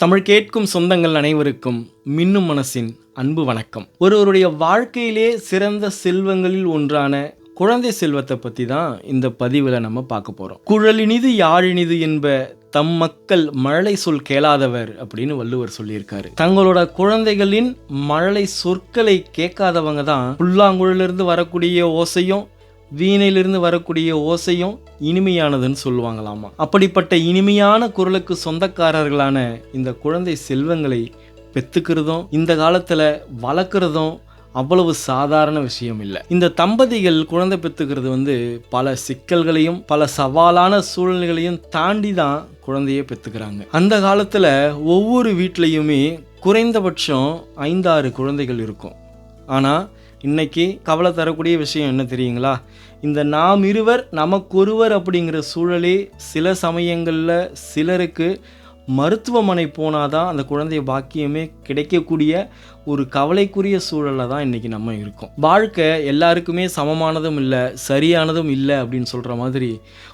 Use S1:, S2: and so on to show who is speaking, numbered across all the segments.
S1: தமிழ் கேட்கும் சொந்தங்கள் அனைவருக்கும் மின்னும் மனசின் அன்பு வணக்கம். ஒருவருடைய வாழ்க்கையிலே சிறந்த செல்வங்களில் ஒன்றான குழந்தை செல்வத்தை பற்றி தான் இந்த பதிவில் நம்ம பார்க்க போகிறோம் குழலினிது யாழினிது என்ப தம் மக்கள் மழலை சொல் கேளாதவர் அப்படின்னு வள்ளுவர் சொல்லியிருக்காரு. தங்களோட குழந்தைகளின் மழலை சொற்களை கேட்காதவங்க தான் புல்லாங்குழலிருந்து வரக்கூடிய ஓசையும் வீணையிலிருந்து வரக்கூடிய ஓசையும் இனிமையானதுன்னு சொல்லுவாங்களாமா. அப்படிப்பட்ட இனிமையான குரலுக்கு சொந்தக்காரர்களான இந்த குழந்தை செல்வங்களை பெத்துக்கிறதும் இந்த காலத்தில் வளர்க்குறதும் அவ்வளவு சாதாரண விஷயம் இல்லை. இந்த தம்பதிகள் குழந்தை பெற்றுக்கிறது வந்து பல சிக்கல்களையும் பல சவாலான சூழ்நிலைகளையும் தாண்டி தான் குழந்தையை பெற்றுக்கிறாங்க அந்த காலத்தில் ஒவ்வொரு வீட்லேயுமே குறைந்தபட்சம் ஐந்தாறு குழந்தைகள் இருக்கும். ஆனால் இன்னைக்கு கவலை தரக்கூடிய விஷயம் என்ன தெரியுங்களா? இந்த நாம் இருவர் நமக்கொருவர் அப்படிங்கிற சூழலே சில சமயங்களில் சிலருக்கு மருத்துவமனை போனாதான் அந்த குழந்தைய பாக்கியமே கிடைக்கக்கூடிய ஒரு கவலைக்குரிய சூழலில் தான் இன்றைக்கி நம்ம இருக்கோம். வாழ்க்கை எல்லாருக்குமே சமமானதும் இல்லை சரியானதும் இல்லை அப்படின்னு சொல்கிற மாதிரி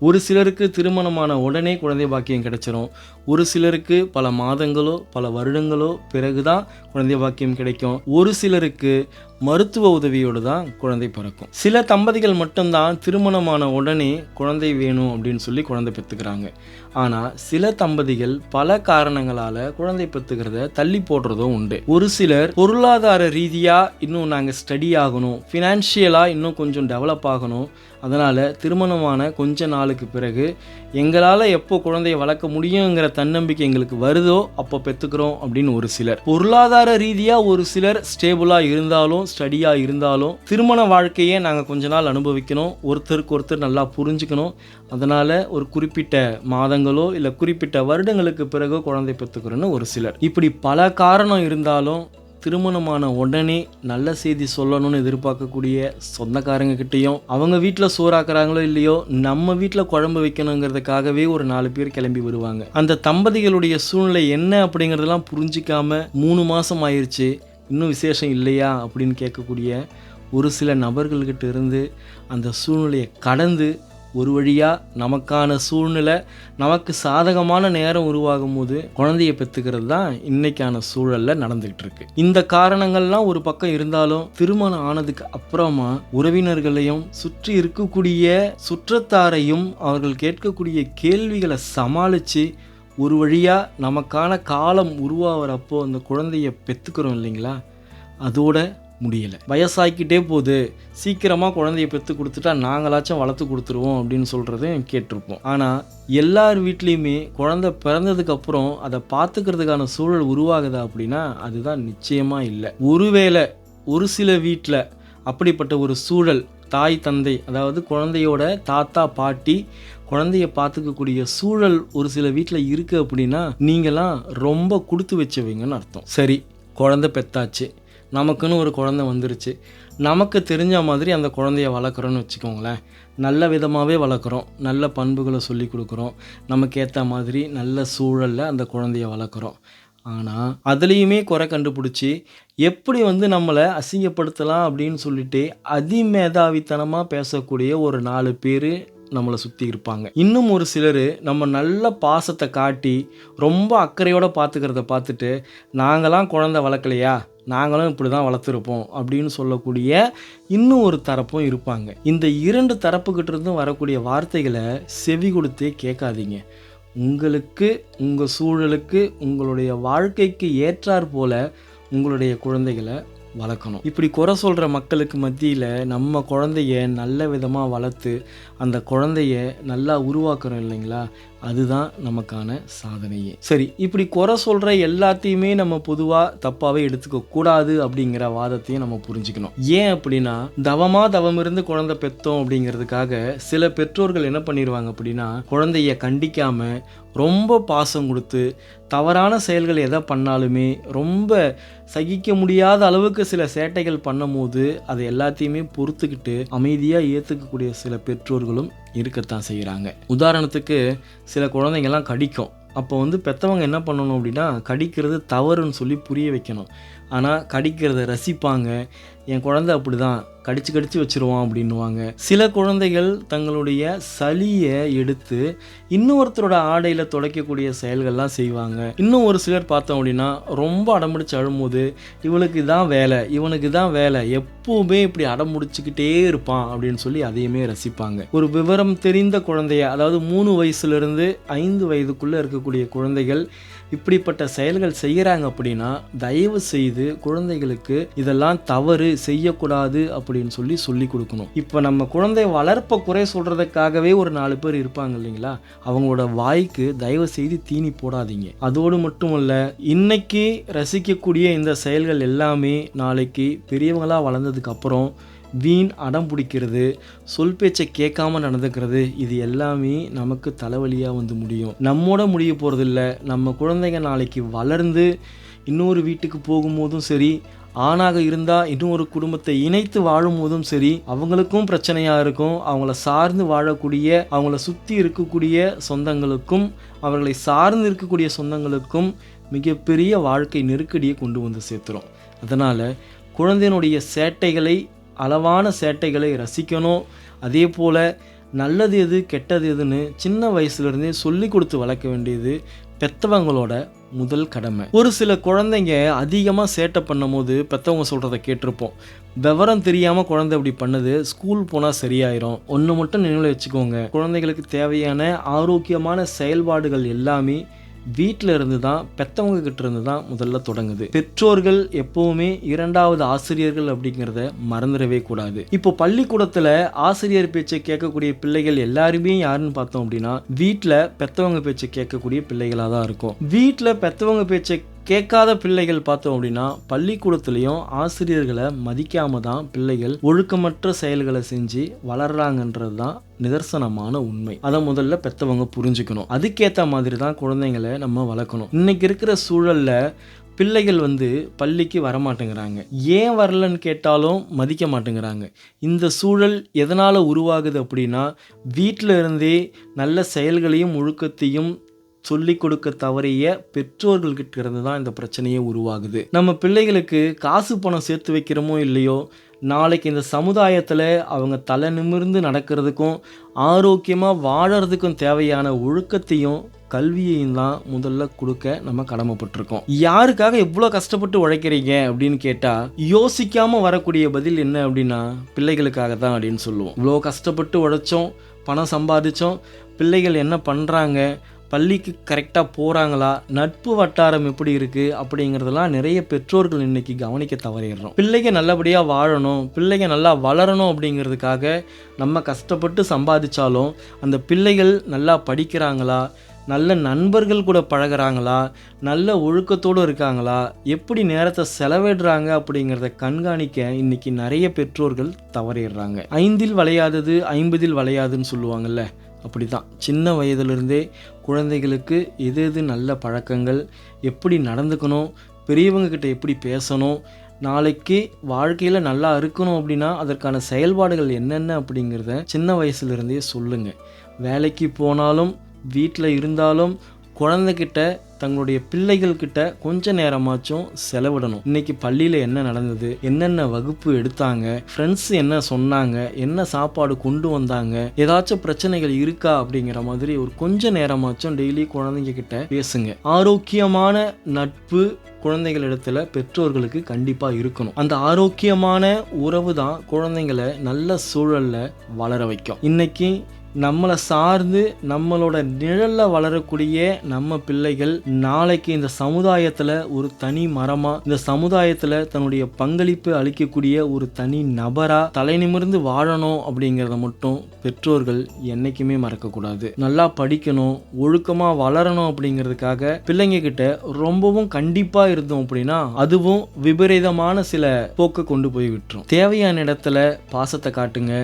S1: ஒரு சிலருக்கு திருமணமான உடனே குழந்தை பாக்கியம் கிடைச்சிரும். ஒரு சிலருக்கு பல மாதங்களோ பல வருடங்களோ பிறகு தான் குழந்தை பாக்கியம் கிடைக்கும். ஒரு சிலருக்கு மருத்துவ உதவியோடு தான் குழந்தை பிறக்கும். சில தம்பதிகள் மட்டும்தான் திருமணமான உடனே குழந்தை வேணும் அப்படின்னு சொல்லி குழந்தை பெற்றுக்கிறாங்க. ஆனால் சில தம்பதிகள் பல காரணங்களால் குழந்தை பெற்றுக்கிறத தள்ளி போடுறதும் உண்டு. ஒரு சிலர் பொருளாதார ரீதியாக இன்னும் நாங்கள் ஸ்டடி ஆகணும். ஃபினான்ஷியலாக இன்னும் கொஞ்சம் டெவலப் ஆகணும். அதனால் திருமணமான கொஞ்ச நாளுக்கு பிறகு எங்களால் எப்போ குழந்தைய வளர்க்க முடியுங்கிற தன்னம்பிக்கை எங்களுக்கு வருதோ அப்போ பெற்றுக்கிறோம் அப்படின்னு ஒரு சிலர். பொருளாதார ரீதியாக ஒரு சிலர் ஸ்டேபிளாக இருந்தாலும் ஸ்டடியாக இருந்தாலும் திருமண வாழ்க்கையே நாங்கள் கொஞ்ச நாள் அனுபவிக்கணும். ஒருத்தருக்கு ஒருத்தர் நல்லா புரிஞ்சுக்கணும். அதனால் ஒரு குறிப்பிட்ட மாதங்களோ இல்லை குறிப்பிட்ட வருடங்களுக்கு பிறகு குழந்தை பெற்றுக்கிறோன்னு ஒரு சிலர். இப்படி பல காரணம் இருந்தாலும் திருமணமான உடனே நல்ல செய்தி சொல்லணும்னு எதிர்பார்க்கக்கூடிய சொந்தக்காரங்க கிட்டேயும் அவங்க வீட்டில் சோறாக்குறாங்களோ இல்லையோ நம்ம வீட்டில் குழம்பு வைக்கணுங்கிறதுக்காகவே ஒரு நாலு பேர் கிளம்பி வருவாங்க. அந்த தம்பதிகளுடைய சூழ்நிலை என்ன அப்படிங்கிறதெல்லாம் புரிஞ்சிக்காம மூணு மாதம் ஆயிடுச்சு இன்னும் விசேஷம் இல்லையா அப்படின்னு கேட்கக்கூடிய ஒரு சில நபர்கள்கிட்ட இருந்து அந்த சூழ்நிலையை கடந்து ஒரு வழியாக நமக்கான சூழ்நிலை நமக்கு சாதகமான நேரம் உருவாகும் போது குழந்தைய பெற்றுக்கிறது தான் இன்றைக்கான சூழலில் நடந்துக்கிட்டு இருக்கு. இந்த காரணங்கள்லாம் ஒரு பக்கம் இருந்தாலும் திருமணம் ஆனதுக்கு அப்புறமா உறவினர்களையும் சுற்றி இருக்கக்கூடிய சுற்றத்தாரையும் அவர்கள் கேட்கக்கூடிய கேள்விகளை சமாளித்து ஒரு வழியாக நமக்கான காலம் உருவாகிறப்போ அந்த குழந்தைய பெற்றுக்கிறோம் இல்லைங்களா? அதோட முடியலை. வயசாகிக்கிட்டே போகுது. சீக்கிரமாக குழந்தைய பெற்று கொடுத்துட்டா நாங்களாச்சும் வளர்த்து கொடுத்துருவோம் அப்படின்னு சொல்கிறதையும் கேட்டிருப்போம். ஆனால் எல்லார் வீட்லேயுமே குழந்தை பிறந்ததுக்கப்புறம் அதை பார்த்துக்கிறதுக்கான சூழல் உருவாகுதா அப்படின்னா அதுதான் நிச்சயமாக இல்லை. ஒருவேளை ஒரு சில வீட்டில் அப்படிப்பட்ட ஒரு சூழல் தாய் தந்தை அதாவது குழந்தையோட தாத்தா பாட்டி குழந்தைய பார்த்துக்கக்கூடிய சூழல் ஒரு சில வீட்டில் இருக்குது அப்படின்னா நீங்களாம் ரொம்ப கொடுத்து வச்சவங்கன்னு அர்த்தம். சரி குழந்தை பெத்தாச்சு. நமக்குன்னு ஒரு குழந்தை வந்துருச்சு. நமக்கு தெரிஞ்ச மாதிரி அந்த குழந்தைய வளர்க்குறோன்னு வச்சுக்கோங்களேன். நல்ல விதமாகவே வளர்க்குறோம். நல்ல பண்புகளை சொல்லி கொடுக்குறோம். நமக்கு ஏற்ற மாதிரி நல்ல சூழலில் அந்த குழந்தைய வளர்க்குறோம். ஆனால் அதுலேயுமே குறை கண்டுபிடிச்சி எப்படி வந்து நம்மளை அசிங்கப்படுத்தலாம் அப்படின்னு சொல்லிட்டு அதிமேதாவித்தனமாக பேசக்கூடிய ஒரு நாலு பேர் நம்மளை சுற்றி இருப்பாங்க. இன்னும் ஒரு சிலர் நம்ம நல்ல பாசத்தை காட்டி ரொம்ப அக்கறையோடு பார்த்துக்கிறத பார்த்துட்டு நாங்களாம் குழந்தை வளர்க்கலையா? நாங்களும் இப்படி தான் வளர்த்துருப்போம் அப்படின்னு சொல்லக்கூடிய இன்னும் ஒரு தரப்பும் இருப்பாங்க. இந்த இரண்டு தரப்புக்கிட்ட இருந்தும் வரக்கூடிய வார்த்தைகளை செவி கொடுத்தே கேட்காதீங்க. உங்களுக்கு உங்கள் சூழலுக்கு உங்களுடைய வாழ்க்கைக்கு ஏற்றாற் போல உங்களுடைய குழந்தைகளை வளர்க்கணும். இப்படி குறை சொல்கிற மக்களுக்கு மத்தியில் நம்ம குழந்தைய நல்ல விதமாக வளர்த்து அந்த குழந்தைய நல்லா உருவாக்குறோம் இல்லைங்களா? அதுதான் நமக்கான சாதனையே. சரி இப்படி குறை சொல்கிற எல்லாத்தையுமே நம்ம பொதுவாக தப்பாகவே எடுத்துக்க கூடாது அப்படிங்கிற வாதத்தையும் நம்ம புரிஞ்சுக்கணும். ஏன் அப்படின்னா தவமாக தவம் இருந்து குழந்தை பெற்றோம் அப்படிங்கிறதுக்காக சில பெற்றோர்கள் என்ன பண்ணிடுவாங்க அப்படின்னா குழந்தைய கண்டிக்காம ரொம்ப பாசம் கொடுத்து தவறான செயல்கள் எதை பண்ணாலுமே ரொம்ப சகிக்க முடியாத அளவுக்கு சில சேட்டைகள் பண்ணும்போது அது எல்லாத்தையுமே பொறுத்துக்கிட்டு அமைதியாக ஏற்றுக்கக்கூடிய சில பெற்றோர்களும் இருக்கத்தான் செய்கிறாங்க உதாரணத்துக்கு சில குழந்தைங்கள்லாம் கடிக்கும். அப்போ வந்து பெற்றவங்க என்ன பண்ணணும் அப்படின்னா கடிக்கிறது தவறுன்னு சொல்லி புரிய வைக்கணும். ஆனால் கடிக்கிறத ரசிப்பாங்க. என் குழந்தை அப்படி தான் கடிச்சு கடிச்சு வச்சுருவான் அப்படின்னுவாங்க. சில குழந்தைகள் தங்களுடைய சளியை எடுத்து இன்னொருத்தரோட ஆடையில் துடைக்கக்கூடிய செயல்கள்லாம் செய்வாங்க. இன்னும் ஒரு சிலர் பார்த்தோம் அப்படின்னா ரொம்ப அடம்பிடிச்சு அழும்போது இவளுக்கு தான் வேலை இவனுக்கு தான் வேலை எப்பவுமே இப்படி அடம்பிடிச்சிக்கிட்டே இருப்பான் அப்படின்னு சொல்லி அதையுமே ரசிப்பாங்க. ஒரு விவரம் தெரிந்த குழந்தைய அதாவது மூணு வயசுலேருந்து ஐந்து வயதுக்குள்ளே இருக்கக்கூடிய குழந்தைகள் இப்படிப்பட்ட செயல்கள் செய்கிறாங்க அப்படின்னா தயவு செய்து குழந்தைகளுக்கு இதெல்லாம் தவறு செய்யக்கூடாது அப்படின்னு சொல்லி சொல்லி கொடுக்கணும். இப்போ நம்ம குழந்தை வளர்ப்ப குறை சொல்கிறதுக்காகவே ஒரு நாலு பேர் இருப்பாங்க இல்லைங்களா? அவங்களோட வாய்க்கு தயவு செய்து தீனி போடாதீங்க. அதோடு மட்டுமல்ல இன்னைக்கு ரசிக்கக்கூடிய இந்த செயல்கள் எல்லாமே நாளைக்கு பெரியவங்களாக வளர்ந்ததுக்கு அப்புறம் வீண் அடம் பிடிக்கிறது சொல் பேச்சை கேட்காம நடந்துக்கிறது இது எல்லாமே நமக்கு தலைவலியாக வந்து முடியும். நம்மோட முடிய போகிறதில்ல நம்ம குழந்தைங்க நாளைக்கு வளர்ந்து இன்னொரு வீட்டுக்கு போகும்போதும் சரி ஆணாக இருந்தால் இன்னொரு குடும்பத்தை இணைத்து வாழும் போதும் சரி அவங்களுக்கும் பிரச்சனையாக இருக்கும் அவங்கள சார்ந்து வாழக்கூடிய அவங்கள சுற்றி இருக்கக்கூடிய சொந்தங்களுக்கும் அவர்களை சார்ந்து இருக்கக்கூடிய சொந்தங்களுக்கும் மிகப்பெரிய வாழ்க்கை நெருக்கடியை கொண்டு வந்து சேர்த்துரும். அதனால் குழந்தையினுடைய சேட்டைகளை அளவான சேட்டைகளை ரசிக்கணும். அதே போல் நல்லது எது கெட்டது எதுன்னு சின்ன வயசுலேருந்தே சொல்லி கொடுத்து வளர்க்க வேண்டியது பெத்தவங்களோட முதல் கடமை. ஒரு சில குழந்தைங்க அதிகமாக சேட்டை பண்ணும்போது பெத்தவங்க சொல்கிறத கேட்டிருப்போம். விவரம் தெரியாமல் குழந்தை அப்படி பண்ணுது ஸ்கூல் போனால் சரியாயிரும். ஒன்று மட்டும் நினைவில் வச்சுக்கோங்க. குழந்தைகளுக்கு தேவையான ஆரோக்கியமான செயல்பாடுகள் எல்லாமே வீட்டில் இருந்து தான் பெற்றவங்க கிட்ட இருந்து தான் முதல்ல தொடங்குது. பெற்றோர்கள் எப்பவுமே இரண்டாவது ஆசிரியர்கள் அப்படிங்கிறத மறந்துடவே கூடாது. இப்போ பள்ளிக்கூடத்தில் ஆசிரியர் பேச்சை கேட்கக்கூடிய பிள்ளைகள் எல்லாருமே யாருன்னு பார்த்தோம் அப்படின்னா வீட்டில் பெற்றவங்க பேச்சை கேட்கக்கூடிய பிள்ளைகளாக தான் இருக்கும். வீட்டில் பெற்றவங்க பேச்சை கேட்காத பிள்ளைகள் பார்த்தோம் அப்படின்னா பள்ளிக்கூடத்துலேயும் ஆசிரியர்களை மதிக்காம தான் பிள்ளைகள் ஒழுக்கமற்ற செயல்களை செஞ்சு வளர்றாங்கன்றது தான் நிதர்சனமான உண்மை. அதை முதல்ல பெற்றவங்க புரிஞ்சுக்கணும். அதுக்கேற்ற மாதிரி தான் குழந்தைங்களை நம்ம வளர்க்கணும். இன்னைக்கு இருக்கிற சூழலில் பிள்ளைகள் வந்து பள்ளிக்கு வரமாட்டேங்கிறாங்க. ஏன் வரலன்னு கேட்டாலும் மதிக்க மாட்டேங்கிறாங்க. இந்த சூழல் எதனால் உருவாகுது அப்படின்னா வீட்டில் இருந்தே நல்ல செயல்களையும் ஒழுக்கத்தையும் சொல்லிக் கொடுக்க தவறிய பெற்றோர்கள்கிட்ட இருந்து தான் இந்த பிரச்சனையே உருவாகுது. நம்ம பிள்ளைகளுக்கு காசு பணம் சேர்த்து வைக்கிறோமோ இல்லையோ நாளைக்கு இந்த சமுதாயத்தில் அவங்க தலை நிமிர்ந்து நடக்கிறதுக்கும் ஆரோக்கியமாக வாழறதுக்கும் தேவையான ஒழுக்கத்தையும் கல்வியையும் தான் முதல்ல கொடுக்க நம்ம கடமைப்பட்டிருக்கோம். யாருக்காக எவ்வளோ கஷ்டப்பட்டு உழைக்கிறீங்க அப்படின்னு கேட்டால் யோசிக்காமல் வரக்கூடிய பதில் என்ன அப்படின்னா பிள்ளைகளுக்காக தான் அப்படின்னு சொல்லுவோம். இவ்வளோ கஷ்டப்பட்டு உழைச்சோம் பணம் சம்பாதிச்சோம் பிள்ளைகள் என்ன பண்ணுறாங்க பள்ளிக்கு கரெக்டாக போகிறாங்களா நட்பு வட்டாரம் எப்படி இருக்குது அப்படிங்கிறதெல்லாம் நிறைய பெற்றோர்கள் இன்னைக்கு கவனிக்க தவறிடுறோம். பிள்ளைங்க நல்லபடியாக வாழணும் பிள்ளைங்க நல்லா வளரணும் அப்படிங்கிறதுக்காக நம்ம கஷ்டப்பட்டு சம்பாதிச்சாலும் அந்த பிள்ளைகள் நல்லா படிக்கிறாங்களா? நல்ல நண்பர்கள் கூட பழகுறாங்களா? நல்ல ஒழுக்கத்தோடு இருக்காங்களா? எப்படி நேரத்தை செலவிடுறாங்க அப்படிங்கிறத கண்காணிக்க இன்றைக்கி நிறைய பெற்றோர்கள் தவறிடுறாங்க. ஐந்தில் வளையாதது ஐம்பதில் வளையாதுன்னு சொல்லுவாங்கள்ல அப்படி தான் சின்ன வயதிலிருந்தே குழந்தைகளுக்கு எது எது நல்ல பழக்கங்கள் எப்படி நடந்துக்கணும் பெரியவங்கக்கிட்ட எப்படி பேசணும் நாளைக்கு வாழ்க்கையில் நல்லா இருக்கணும் அப்படின்னா அதற்கான செயல்பாடுகள் என்னென்ன அப்படிங்கிறத சின்ன வயசுலேருந்தே சொல்லுங்கள் வேலைக்கு போனாலும் வீட்டில் இருந்தாலும் குழந்தைகிட்ட தங்களுடைய பிள்ளைகள் கிட்ட கொஞ்ச நேரமாச்சும் செலவிடணும். இன்னைக்கு பள்ளியில் என்ன நடந்தது? என்னென்ன வகுப்பு எடுத்தாங்க? ஃப்ரெண்ட்ஸ் என்ன சொன்னாங்க? என்ன சாப்பாடு கொண்டு வந்தாங்க? ஏதாச்சும் பிரச்சனைகள் இருக்கா? அப்படிங்கிற மாதிரி ஒரு கொஞ்ச நேரமாச்சும் டெய்லி குழந்தைங்க கிட்ட பேசுங்க. ஆரோக்கியமான நட்பு குழந்தைகளிடத்துல பெற்றோர்களுக்கு கண்டிப்பாக இருக்கணும். அந்த ஆரோக்கியமான உறவு தான் குழந்தைங்களை நல்ல சூழல்ல வளர வைக்கும். இன்னைக்கு நம்மளை சார்ந்து நம்மளோட நிழல்ல வளரக்கூடிய நம்ம பிள்ளைகள் நாளைக்கு இந்த சமுதாயத்தில் ஒரு தனி மரமாக இந்த சமுதாயத்தில் தன்னுடைய பங்களிப்பு அளிக்கக்கூடிய ஒரு தனி நபராக தலை நிமிர்ந்து வாழணும் அப்படிங்கிறத மட்டும் பெற்றோர்கள் என்னைக்குமே மறக்கக்கூடாது. நல்லா படிக்கணும் ஒழுக்கமாக வளரணும் அப்படிங்கிறதுக்காக பிள்ளைங்க கிட்ட ரொம்பவும் கண்டிப்பாக இருந்தோம் அப்படின்னா அதுவும் விபரீதமான சில போக்கை கொண்டு போய் விட்டுரும். தேவையான இடத்துல பாசத்தை காட்டுங்க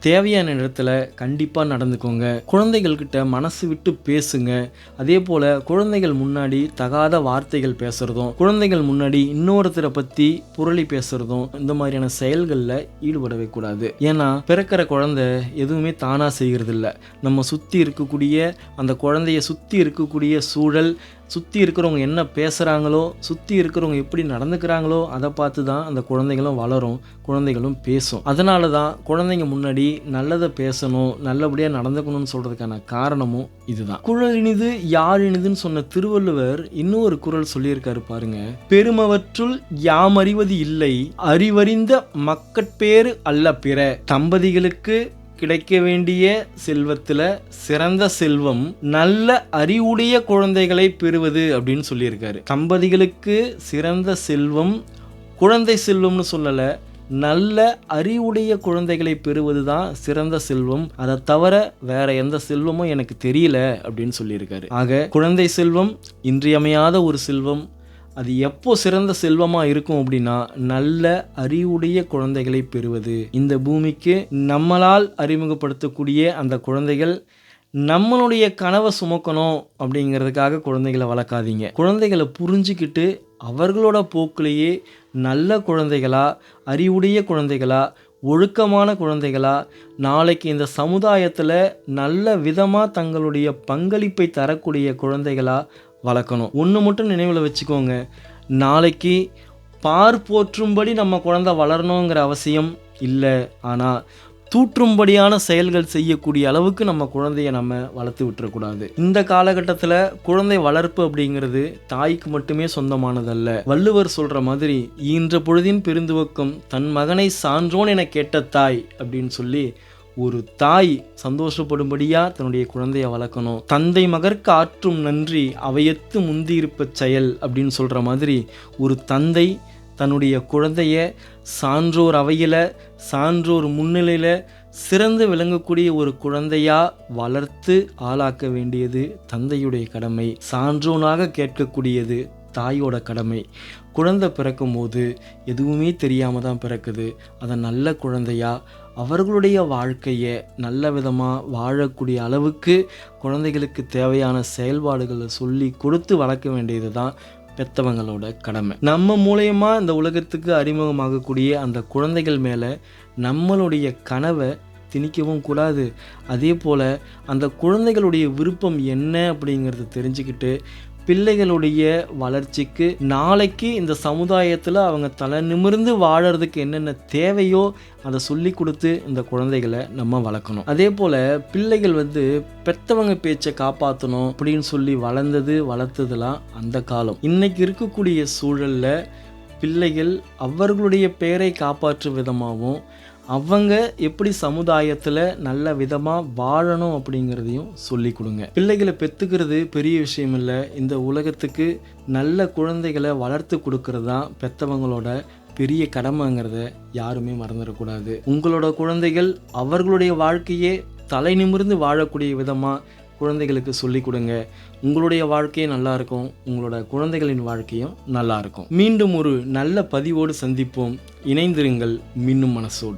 S1: தேவையான இடத்துல கண்டிப்பாக நடந்துக்கோங்க. குழந்தைகள்கிட்ட மனசு விட்டு பேசுங்க. அதே போல் குழந்தைகள் முன்னாடி தகாத வார்த்தைகள் பேசுகிறதும் குழந்தைகள் முன்னாடி இன்னொருத்தரை பற்றி புரளி பேசுகிறதும் இந்த மாதிரியான செயல்களில் ஈடுபடவே கூடாது. ஏன்னா பிறக்கிற குழந்தை எதுவுமே தானாக செய்கிறதில்ல நம்ம சுற்றி இருக்கக்கூடிய அந்த குழந்தைய சுற்றி இருக்கக்கூடிய சூழல் சுற்றி இருக்கிறவங்க என்ன பேசுகிறாங்களோ சுற்றி இருக்கிறவங்க எப்படி நடந்துக்கிறாங்களோ அதை பார்த்து தான் அந்த குழந்தைகளும் வளரும் குழந்தைகளும் பேசும். அதனால தான் குழந்தைங்க முன்னாடி நல்லதை பேசணும் நல்லபடியாக நடந்துக்கணும்னு சொல்கிறதுக்கான காரணமும் இதுதான். குழல் இனிது யார் இனிதுன்னு சொன்ன திருவள்ளுவர் இன்னொரு குரல் சொல்லியிருக்காரு பாருங்க. பெருமவற்றுள் யாம் அறிவது இல்லை அறிவறிந்த மக்கட்பேறு அல்ல பிற தம்பதிகளுக்கு கிடைக்க வேண்டிய செல்வத்தில் சிறந்த செல்வம் நல்ல அறிவுடைய குழந்தைகளை பெறுவது அப்படின்னு சொல்லியிருக்காரு. தம்பதிகளுக்கு சிறந்த செல்வம் குழந்தை செல்வம்னு சொல்லலை நல்ல அறிவுடைய குழந்தைகளை பெறுவது தான் சிறந்த செல்வம். அதை தவிர வேற எந்த செல்வமும் எனக்கு தெரியல அப்படின்னு சொல்லியிருக்காரு. ஆக குழந்தை செல்வம் இன்றியமையாத ஒரு செல்வம் அது எப்போ சிறந்த செல்வமா இருக்கும் அப்படின்னா நல்ல அறிவுடைய குழந்தைகளை பெறுவது. இந்த பூமிக்கு நம்மளால் அறிமுகப்படுத்தக்கூடிய அந்த குழந்தைகள் நம்மளுடைய கனவை சுமக்கணும் அப்படிங்கிறதுக்காக குழந்தைகளை வளர்க்காதீங்க. குழந்தைகளை புரிஞ்சுக்கிட்டு அவர்களோட போக்கிலேயே நல்ல குழந்தைகளா அறிவுடைய குழந்தைகளா ஒழுக்கமான குழந்தைகளா நாளைக்கு இந்த சமுதாயத்தில் நல்ல விதமாக தங்களுடைய பங்களிப்பை தரக்கூடிய குழந்தைகளா வளர்க்கணும். ஒன்று மட்டும் நினைவில் வச்சுக்கோங்க. நாளைக்கு பார் போற்றும்படி நம்ம குழந்தை வளரணுங்கிற அவசியம் இல்லை. ஆனால் தூற்றும்படியான செயல்கள் செய்யக்கூடிய அளவுக்கு நம்ம குழந்தைய நம்ம வளர்த்து விட்டுறக்கூடாது. இந்த காலகட்டத்தில் குழந்தை வளர்ப்பு அப்படிங்கிறது தாய்க்கு மட்டுமே சொந்தமானதல்ல. வள்ளுவர் சொல்கிற மாதிரி ஈன்ற பொழுதின் பெருந்துவக்கம் தன் மகனை சான்றோன் என கேட்ட தாய் அப்படின்னு சொல்லி ஒரு தாய் சந்தோஷப்படும்படியா தன்னுடைய குழந்தைய வளர்க்கணும். தந்தை மகற்கு ஆற்றும் நன்றி அவையத்து முந்தியிருப்ப செயல் அப்படின்னு சொல்கிற மாதிரி ஒரு தந்தை தன்னுடைய குழந்தைய சான்றோர் அவையில் சான்றோர் முன்னிலையில் சிறந்து விளங்கக்கூடிய ஒரு குழந்தையா வளர்த்து ஆளாக்க வேண்டியது தந்தையுடைய கடமை. சான்றோனாக கேட்கக்கூடியது தாயோட கடமை. குழந்தை பிறக்கும் போது எதுவுமே தெரியாமல் தான் பிறக்குது. அதை நல்ல குழந்தையாக அவர்களுடைய வாழ்க்கையை நல்ல விதமாக வாழக்கூடிய அளவுக்கு குழந்தைகளுக்கு தேவையான செயல்பாடுகளை சொல்லி கொடுத்து வளர்க்க வேண்டியது தான் பெத்தவங்களோட கடமை. நம்ம மூலயமா இந்த உலகத்துக்கு அறிமுகமாகக்கூடிய அந்த குழந்தைகள் மேலே நம்மளுடைய கனவை திணிக்கவும் கூடாது. அதே போல் அந்த குழந்தைகளுடைய விருப்பம் என்ன அப்படிங்கிறத தெரிஞ்சுக்கிட்டு பிள்ளைகளுடைய வளர்ச்சிக்கு நாளைக்கு இந்த சமுதாயத்தில் அவங்க தலை நிமிர்ந்து வாழறதுக்கு என்னென்ன தேவையோ அதை சொல்லி கொடுத்து இந்த குழந்தைகளை நம்ம வளர்க்கணும். அதே போல் பிள்ளைகள் வந்து பெத்தவங்க பேச்சை காப்பாற்றணும் அப்படின்னு சொல்லி வளர்ந்தது வளர்த்ததுலாம் அந்த காலம். இன்னைக்கு இருக்கக்கூடிய சூழலில் பிள்ளைகள் அவர்களுடைய பெயரை காப்பாற்றும் விதமாகவும் அவங்க எப்படி சமுதாயத்தில் நல்ல விதமாக வாழணும் அப்படிங்கிறதையும் சொல்லி கொடுங்க. பிள்ளைகளை பெற்றுக்கிறது பெரிய விஷயம் இல்லை. இந்த உலகத்துக்கு நல்ல குழந்தைகளை வளர்த்து கொடுக்கறது தான் பெற்றவங்களோட பெரிய கடமைங்கிறத யாருமே மறந்துடக்கூடாது. உங்களோட குழந்தைகள் அவர்களுடைய வாழ்க்கையே தலை நிமிர்ந்து வாழக்கூடிய விதமாக குழந்தைகளுக்கு சொல்லி கொடுங்க. உங்களுடைய வாழ்க்கையும் நல்லா இருக்கும். உங்களோட குழந்தைகளின் வாழ்க்கையும் நல்லா இருக்கும். மீண்டும் ஒரு நல்ல பதிவோடு சந்திப்போம். இணைந்திருங்கள் மின்னும் மனசோடு.